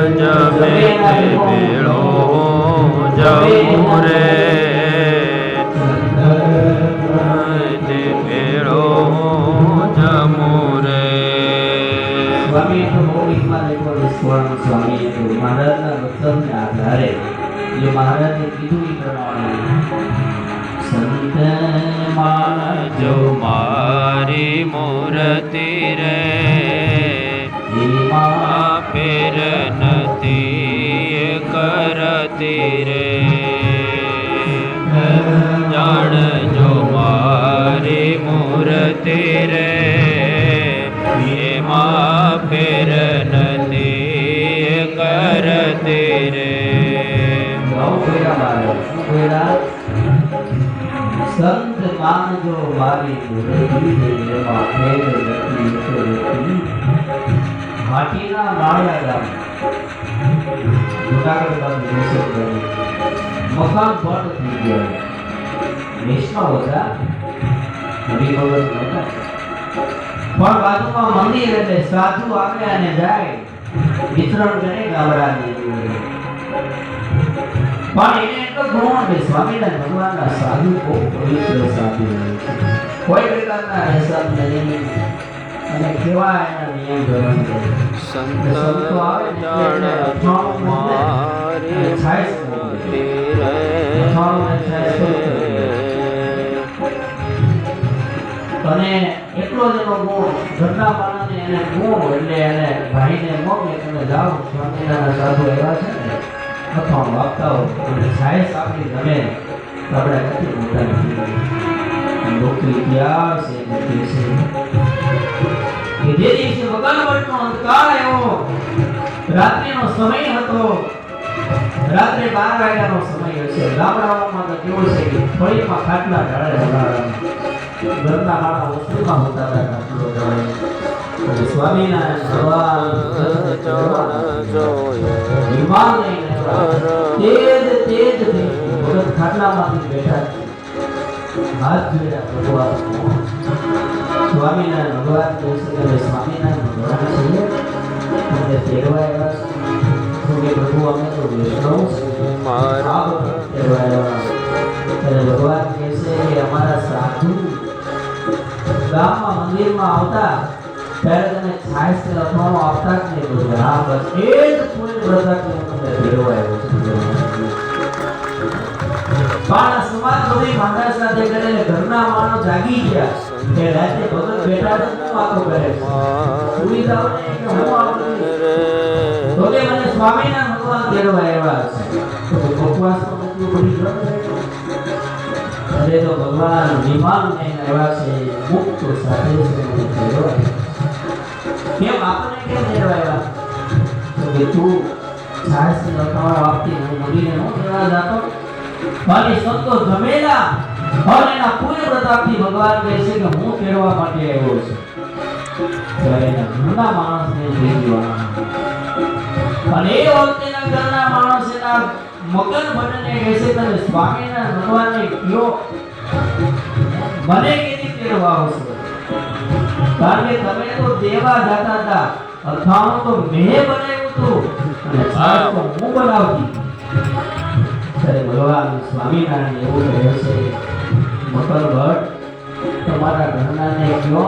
જમે ભેળો જમું રે તે ભેળો જમું રે સ્વામી મહારાજના વચનને આધારે જો મારી મૂર્તિ રે મારી तेरे ये એમાં न નથી कर तेरे संत मान जो मारी માટીના માળિયા ગામ. જુનાગઢ ગામ જોશી ગામ મકાન બંધ થઈ ગયા. વૈષ્ણવ હતા પણ બાજુમાં મંદિર એટલે સાધુ આવે અને જાય વિતરણ કરે ગામડાની પણ એને એટલો ગુણ કે સ્વામિનારાયણ ભગવાનના સાધુ બહુ પવિત્ર સાધુ કોઈ પ્રકારના હિસાબ નહીં અને કેવા એના નિયમ ધોરણ સંતો આવે એટલે અને એટલો જ એનો મોહ ઘરના માણસને એને મોહ એટલે એને ભાઈને મોકલે તમે જાઓ સ્વામિનારાયણ સાધુ એવા છે ને, અથવા આપતા હો અને સાહેબ આપણી ગમે. તો આપણે નથી મોટા નથી. નોકરી ત્યાં છે, નોકરી છે? કે જે દિવસે વગાનવટનો અંધકાર આવ્યો, રાત્રિનો સમય હતો. રાત્રે બાર વાગ્યાનો સમય હશે. ગામડાઓમાં તો કેવું છે કે ફળીમાં ખાટલા ઢાળે ઘરના માણસ હોસ્ટેલમાં હોતા હતા સ્વામિનારાયણ ભગવાન હાથ સ્વામિનારાયણ ભગવાન તો તો. ભગવાન કહે છે કે અમારા સાધુ ગામમાં મંદિરમાં આવતા અથાણું જ નહીં છું પણ સમાજ સાથે કરે ઘરના માણસ જાગી ભગત બેઠા આવું તો મને સ્વામીના ભગવાન કેળવા આવ્યા છે. તો ઉપવાસ તો અરે તો ભગવાન વિમાન ને આવ્યા છે, મુક્ત સાથે છે કેમ આપણને કેમ કેળવા તો કે તું છાસની અથાણું આપતી હું મંદિરે હું કેળવા જાતો? મારી સંતો જમેલા અને એના પૂર્ય પ્રતાપથી ભગવાન કહે છે કે હું કેળવા માટે આવ્યો છું. એના ઘરના માણસને અને એ વખતેના ઘરના માણસ એના તમે સ્વામીના કયો મને કેની તેડવા આવશો? તમે તો દેવા જાતા હતા. અથાણું તો મેં બનાવ્યું હતું અને છાશ તો સ્વામિનારાયણ એવું કહે છે મકર ભટ્ટ તમારા ઘરનાને કહો.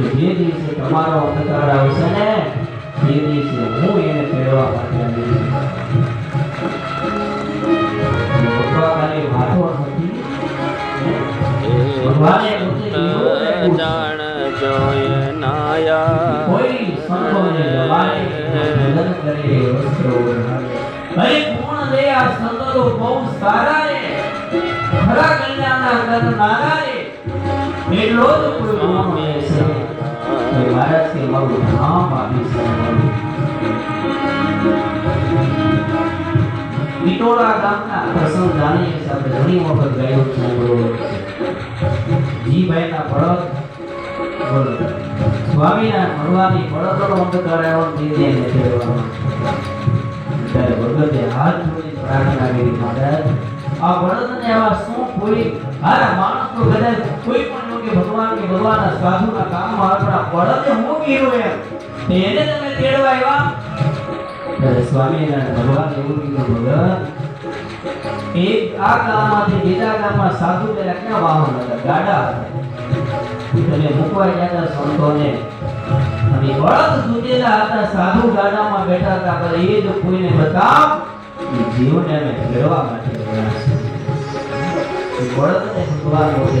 કે જે દિવસે તમારો અંધકાર આવશે ને તે દિવસે હું એને તેડવા માટે આવી છું. ખાલી વાતો નથી ભગવાને પોતે એવું કહ્યું છે. જાણ જોય નાયા કોઈ સંતોને જમાડે, ભજન કરે, વસ્ત્રો ઓઢાડે. અરે પૂર્ણ દયા સંતો બહુ સારા રે ખરા કલ્યાણના કરનારા રે એટલો જ કોઈ ગુણ મળે છે મારું વખત ગાયો છે. બરોબર જીભાઈના હાથ જોડી પ્રાર્થના કરી આ આવા શું કોઈ હારા માણસ કોઈ પણ કે ભગવાન કે ભગવાનના સાધુના કામમાં આપણા બળદે હું કર્યું એમ. તો એને તમે તેડવા આવ્યા? ત્યારે સ્વામિનારાયણ, ભગવાન એવું કીધું ભગત એક આ ગામમાંથી બીજા ગામમાં સાધુ પેલા ક્યાં વાહન હતા? ગાડા હતા. તમે મૂકવા ગયા હતા સંતોને. અને બળદ તૂટેલા હતા, સાધુ ગાડામાં બેઠા હતા, પણ એ જો કોઈને બતાવ એ જીવને અમે ફેરવા માટે ગયા છે એ બળદને ભગવાન બોલે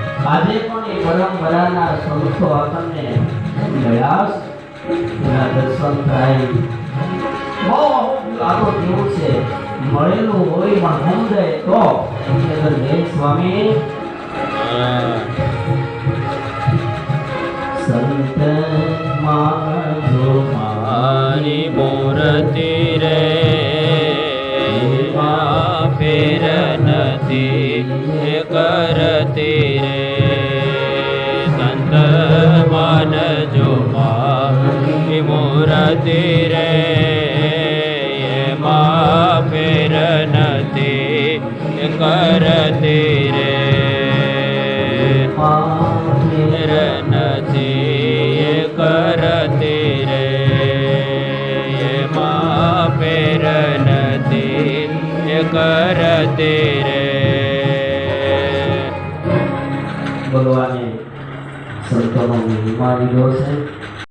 આજે પણ એ પરંપરાના સંતો આપણને પ્રયાસ એના દર્શન થાય. બહુ આ તો કેવું છે મળેલું હોય પણ સમજાય તો સ્વામી સંત માજો મારી મૂર્તિ રે. માં ફેર નથી એ કરતી રે. સંત માનજો મારી મૂર્તિ રે. એમાં ફેર નથી એ કરતી રે. ભગવાને સંતોનો મહિમા લીધો છે